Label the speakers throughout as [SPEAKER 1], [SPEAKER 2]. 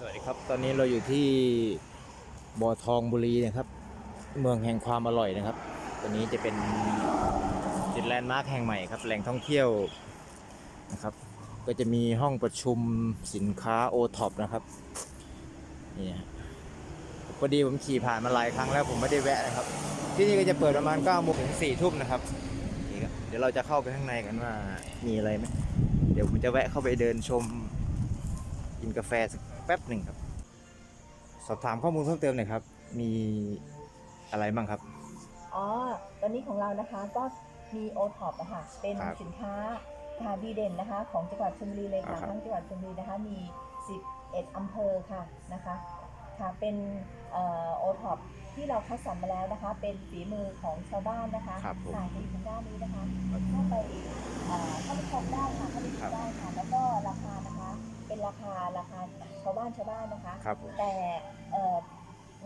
[SPEAKER 1] สวัสดีครับ ตอนนี้เราอยู่ที่บ่อทองบุรีนะครับ เมืองแห่งความอร่อยนะครับ ตัวนี้จะเป็นจุดแลนด์มาร์คแห่งใหม่ครับ แหล่งท่องเที่ยวนะครับ ก็จะมีห้องประชุมสินค้าโอท็อปนะครับ นี่ฮะพอดีผมขี่ผ่านมาหลายครั้งแล้วผมไม่ได้แวะนะครับ ที่นี่ก็จะเปิดประมาณ9โมงถึง4ทุ่มนะครับนี่ครับ เดี๋ยวเราจะเข้าไปข้างในกันว่ามีอะไรไหม เดี๋ยวผมจะแวะเข้าไปเดินชมกินกาแฟสัก แป๊บหนึ่งครับ สอบถามข้อมูลเพิ่มเติมหน่อยครับ มีอะไรบ้างครับ
[SPEAKER 2] อ๋อ ตอนนี้ของเรานะคะก็มีโอท็อปนะคะเป็น
[SPEAKER 1] ครับ
[SPEAKER 2] สินค้าค่ะดีเด่นนะคะ ของจังหวัดชลบุรีเลย
[SPEAKER 1] อ่า
[SPEAKER 2] ค่ะ
[SPEAKER 1] ครับ
[SPEAKER 2] ทั้งจังหวัดชลบุรีนะคะมี 11 อำเภอค่ะนะคะค่ะเป็นโอท็อปที่เราคัดสรรมาแล้วนะคะ เป็นฝีมือของชาวบ้านนะคะ
[SPEAKER 1] ครับผม
[SPEAKER 2] ค่ะที่อยู่ทางด้านนี้นะคะเข้าไปเอ่อเข้าไปชมได้ค่ะเข้าไปดูได้ค่ะ แล้วก็ราคานะคะเป็น ราคาราคาชาวบ้านชาวบ้านนะคะ
[SPEAKER 1] ครับผม
[SPEAKER 2] แต่เอ่อ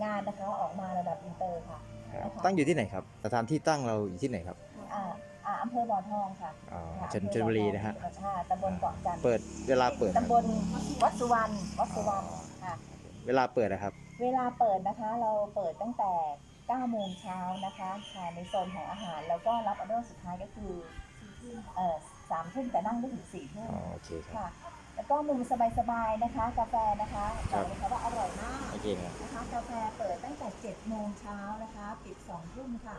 [SPEAKER 2] งานนะคะออกมาระดับอินเตอร์ค่ะ
[SPEAKER 1] ครับตั้งอยู่ที่ไหนครับ สถานที่ตั้งเราอยู่ที่ไหนครับ
[SPEAKER 2] อ่าอ่าอำเภอบ่อทองค่ะ
[SPEAKER 1] อ๋อ
[SPEAKER 2] ค่ะ
[SPEAKER 1] ชนชลบุรีนะฮะ
[SPEAKER 2] ค่ะตำบลเกาะจันทร์
[SPEAKER 1] เปิดเวลาเปิดครับ
[SPEAKER 2] ตำบลวัดสุวรรณวัดสุวรรณค่ะ
[SPEAKER 1] เวลาเปิดนะครับ
[SPEAKER 2] เวลาเปิดนะคะเราเปิดตั้งแต่9โมงเช้านะคะค่ะในโซนของอาหาร แล้วก็รับออเดอร์สุดท้ายก็คือเอ่อสามทุ่มแต่นั่งได้ถึงสี่ทุ่ม
[SPEAKER 1] อ๋อโอเคครับ
[SPEAKER 2] ค่ะ แล้วก็มุมสบายๆนะคะ กาแฟนะคะบ
[SPEAKER 1] ครั
[SPEAKER 2] อบกเลยค่ะว่าอร่อยมาก
[SPEAKER 1] โอเคครับ
[SPEAKER 2] นะคะกาแฟเปิดตั้งแต่7โมงเช้านะคะปิด2ทุ่มค่ะ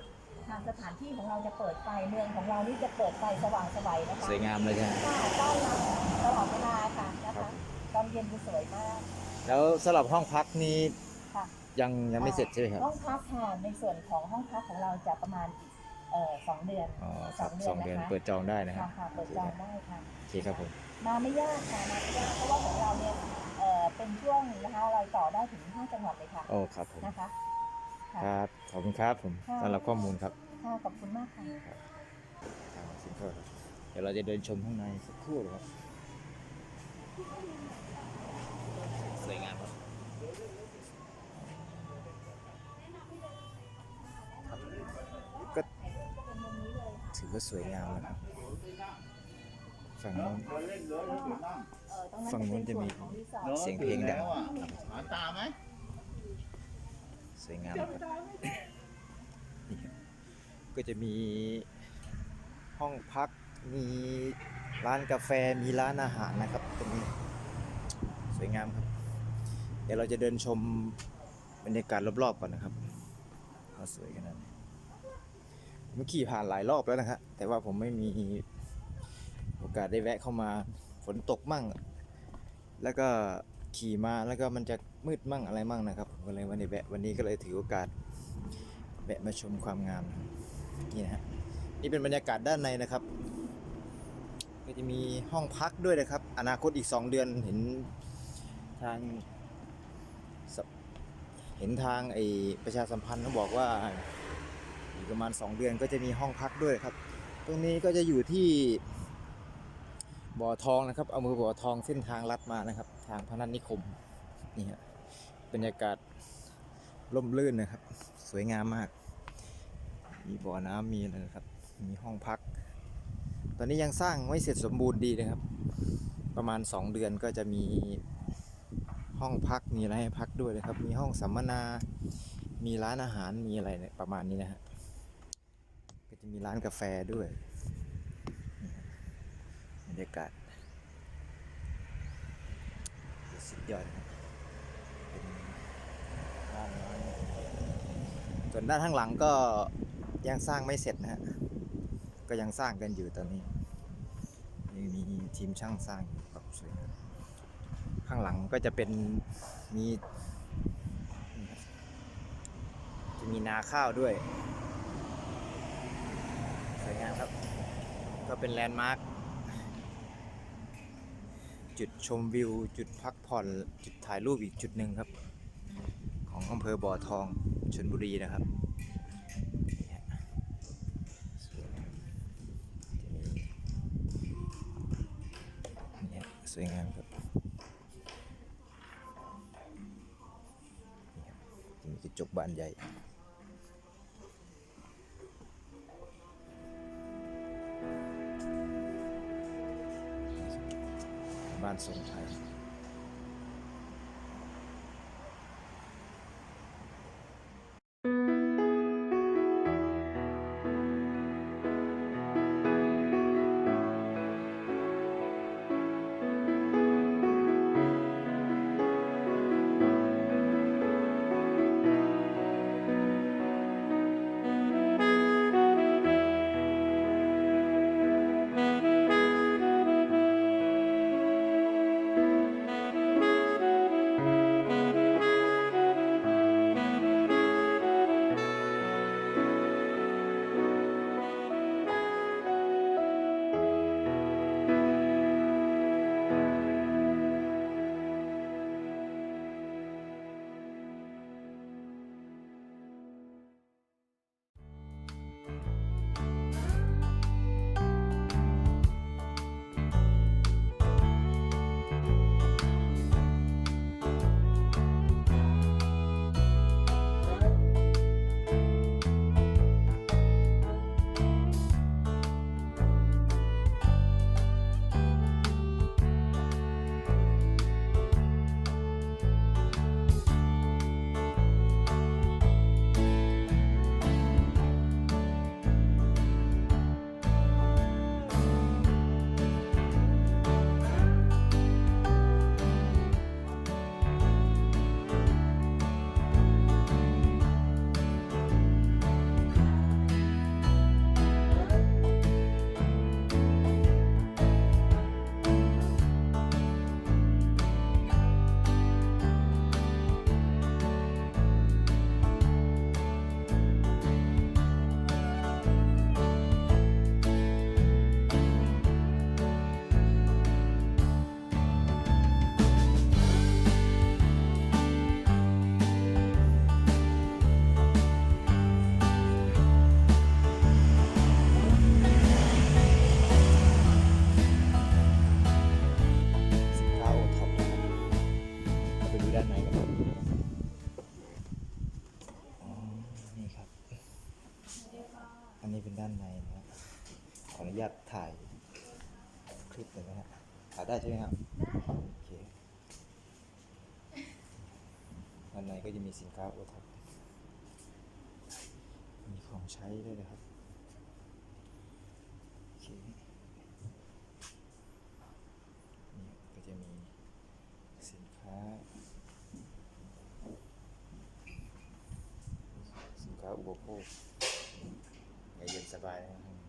[SPEAKER 2] ทางสถานที่ของเราจะเปิดไฟเมืองของเรานี่จะเปิดไฟสว่างสวัยนะคะ
[SPEAKER 1] สวยงามเลยใช่ไหม
[SPEAKER 2] ค่ะต้อนรับตลอดเวลาค่ะนะ
[SPEAKER 1] ครั
[SPEAKER 2] คะ
[SPEAKER 1] บ
[SPEAKER 2] ตอนเย็นจะสวยมาก
[SPEAKER 1] แล้วสำหรับห้องพักนี้
[SPEAKER 2] ค่ะ
[SPEAKER 1] ยังยังไม่เสร็จใช่ไหมครับ
[SPEAKER 2] ห้องพักค่ะในส่วนของห้องพักของเราจะประมาณอีกเอ่อสองเดือน
[SPEAKER 1] อ๋อครับสองเดือน
[SPEAKER 2] นะคะ
[SPEAKER 1] เปิดจองได้นะครั
[SPEAKER 2] ค่ะ
[SPEAKER 1] บ
[SPEAKER 2] ค่ะเปิดจองได้ค่ะ
[SPEAKER 1] โอเคครับผม
[SPEAKER 2] มาไม่ยากค่ะมาไม่ยากเพราะว่าของเราเนี่ยเอ่อเป็นช่วงนะคะรอยต่อได้ถึง5จังหวัดเลยค่ะ
[SPEAKER 1] โอ้ครับผม
[SPEAKER 2] นะคะค่ะ
[SPEAKER 1] ครับขอบคุณครับผม
[SPEAKER 2] ค่ะ
[SPEAKER 1] สำหรับข้อมูลครับ
[SPEAKER 2] ค่ะขอบคุณมากค่ะ
[SPEAKER 1] ทางซิงเกิลครับเดี๋ยวเราจะเดินชมข้างในสักครู่นะครับสวยงามครับครับก็ถือว่าสวยงามนะครับ ฝั่งโน้น
[SPEAKER 2] เอ่อตรงนั้น
[SPEAKER 1] ฝั่งนู้นจะมี
[SPEAKER 2] เป็ส่วของรีสอร์ท
[SPEAKER 1] เสียงเพลงดัง
[SPEAKER 3] แล้วอะหาตาไหม
[SPEAKER 1] สวยงามครับนี่ครับก็จะมีห้องพักมีร้านกาแฟมีร้านอาหารนะครับ ตรงนี้สวยงามครับ เดี๋ยวเราจะเดินชมบรรยากาศรอบๆก่อนนะครับว่าสวยขนาดไหนผมขี่ผ่านหลายรอบแล้วนะครับแต่ว่าผมไม่มีโอกาสได้แวะเข้ามาฝนตกมั่ง แล้วก็ขี่มาแล้วก็มันจะมืดมั่งอะไรมั่งนะครับผมก็เลยวันนี้แวะวันนี้ก็เลยถือโอกาสแวะมาชมความงามนี่นะฮะนี่เป็นบรรยากาศด้านในนะครับ ก็จะมีห้องพักด้วยนะครับ อนาคตอีก 2 เดือนเห็นทางเห็นทางไอประชาสัมพันธ์เขาบอกว่าอีกประมาณ 2 เดือนก็จะมีห้องพักด้วยครับ ตรงนี้ก็จะอยู่ที่ บ่อทองนะครับ เอามือบ่อทองเส้นทางลัดมานะครับ ทางพนัสนิคมนี่ฮะบรรยากาศร่มรื่นนะครับ สวยงามมาก มีบ่อน้ำมีอะไรนะครับ มีห้องพัก ตอนนี้ยังสร้างไม่เสร็จสมบูรณ์ดีนะครับ ประมาณ 2 เดือนก็จะมีห้องพักมีอะไรให้พักด้วยนะครับ มีห้องสัมมนา มีร้านอาหารมีอะไรเนี่ยประมาณนี้นะฮะก็จะมีร้านกาแฟด้วย รรยากาศสุดยอดเป็นบ้านไม้ส่วนด้านข้างหลังก็ยังสร้างไม่เสร็จนะฮะก็ยังสร้างกันอยู่ตอนนี้ยังมีทีมช่างสร้างอยู่ครับสวยข้างหลังก็จะเป็นมีจะมีนาข้าวด้วยสวยงามครับ ก็เป็นแลนด์มาร์ค จุดชมวิว จุดพักผ่อน จุดถ่ายรูปอีกจุดหนึ่งครับ ของอำเภอบ่อทองชนบุรีนะครับสวยงามจะมีนี่ฮะสวยงามครับนี่ครับจะมีกระจกบานใหญ่ บ้านทรงไทย ได้ใช่ไหมครับโอเคด้านในก็จะมีสินค้าโอท็อปมีของใช้ด้วยนะครับโอเคนี่ก็จะมีสินค้า สินค้าอุปโภคแอร์เย็นสบายนะครับ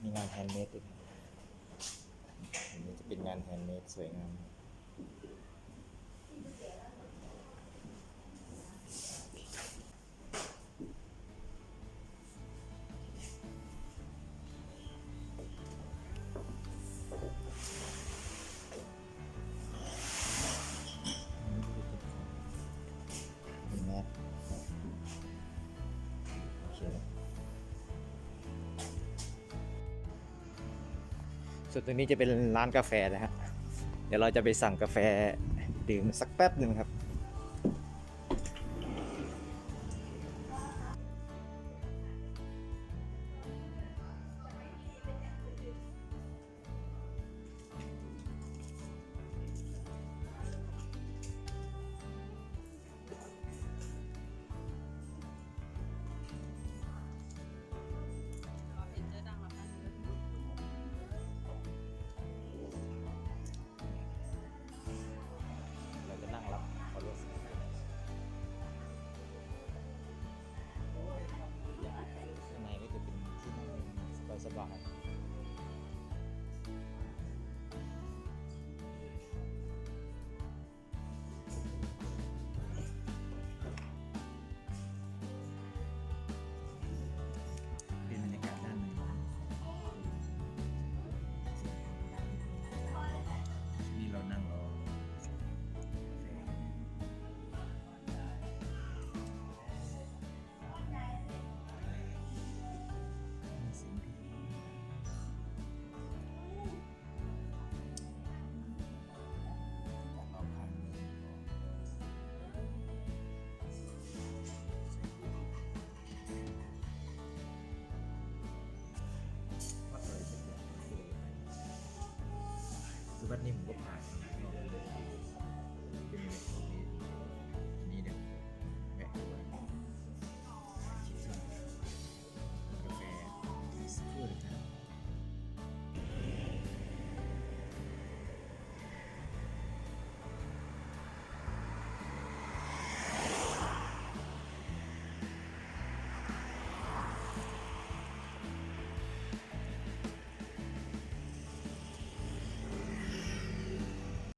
[SPEAKER 1] มี งานแฮนด์เมดด้วยนะอันนี้จะเป็นงานแฮนด์เมดสวยงาม ส่วนตรงนี้จะเป็นร้านกาแฟนะฮะ เดี๋ยวเราจะไปสั่งกาแฟดื่มสักแป๊บหนึ่งครับ นี่ผมก็ผ่าน